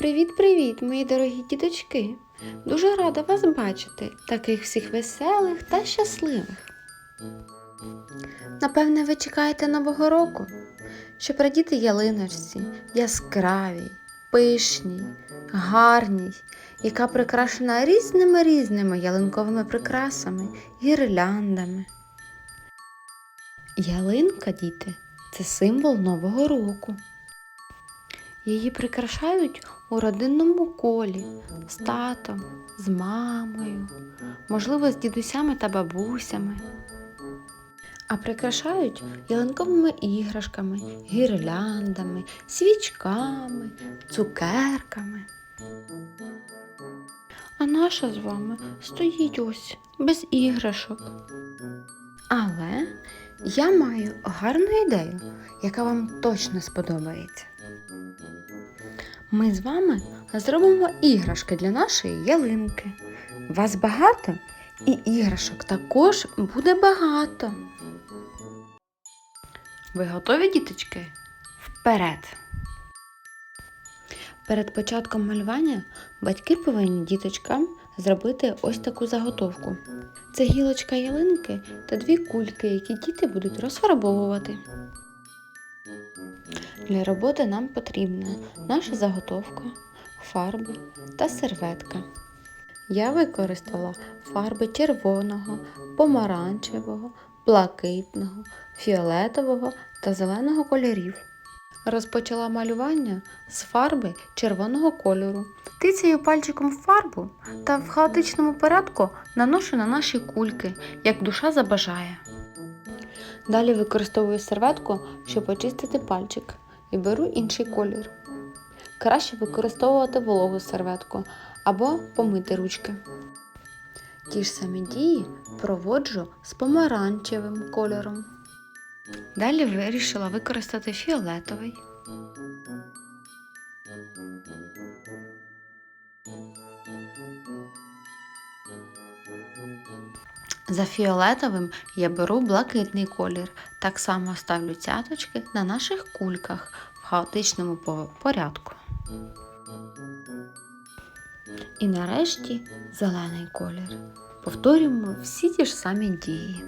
Привіт-привіт, мої дорогі діточки! Дуже рада вас бачити, таких всіх веселих та щасливих. Напевне, ви чекаєте Нового року, щоб радіти ялиночці, яскравій, пишній, гарній, яка прикрашена різними різними ялинковими прикрасами, гірляндами. Ялинка, діти, це символ Нового року. Її прикрашають у родинному колі з татом, з мамою, можливо, з дідусями та бабусями. А прикрашають ялинковими іграшками, гірляндами, свічками, цукерками. А наша з вами стоїть ось без іграшок. Але я маю гарну ідею, яка вам точно сподобається. Ми з вами зробимо іграшки для нашої ялинки. Вас багато і іграшок також буде багато. Ви готові, діточки? Вперед! Перед початком малювання батьки повинні діточкам зробити ось таку заготовку. Це гілочка ялинки та дві кульки, які діти будуть розфарбовувати. Для роботи нам потрібна наша заготовка, фарби та серветка. Я використала фарби червоного, помаранчевого, блакитного, фіолетового та зеленого кольорів. Розпочала малювання з фарби червоного кольору. Тицяю пальчиком фарбу та в хаотичному порядку наношу на наші кульки, як душа забажає. Далі використовую серветку, щоб очистити пальчик, і беру інший колір. Краще використовувати вологу серветку або помити ручки. Ті ж самі дії проводжу з помаранчевим кольором. Далі вирішила використати фіолетовий. За фіолетовим я беру блакитний колір. Так само ставлю цяточки на наших кульках в хаотичному порядку. І нарешті зелений колір. Повторюємо всі ті ж самі дії.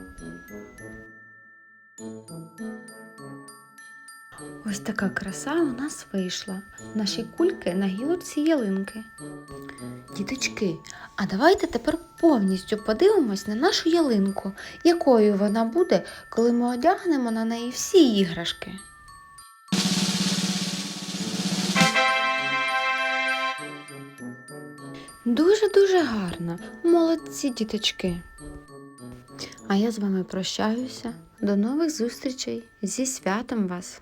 Ось така краса у нас вийшла. Наші кульки на гілочці ялинки. Діточки, а давайте тепер повністю подивимось на нашу ялинку, якою вона буде, коли ми одягнемо на неї всі іграшки. Дуже-дуже гарно. Молодці, діточки. А я з вами прощаюся. До нових зустрічей зі святом вас!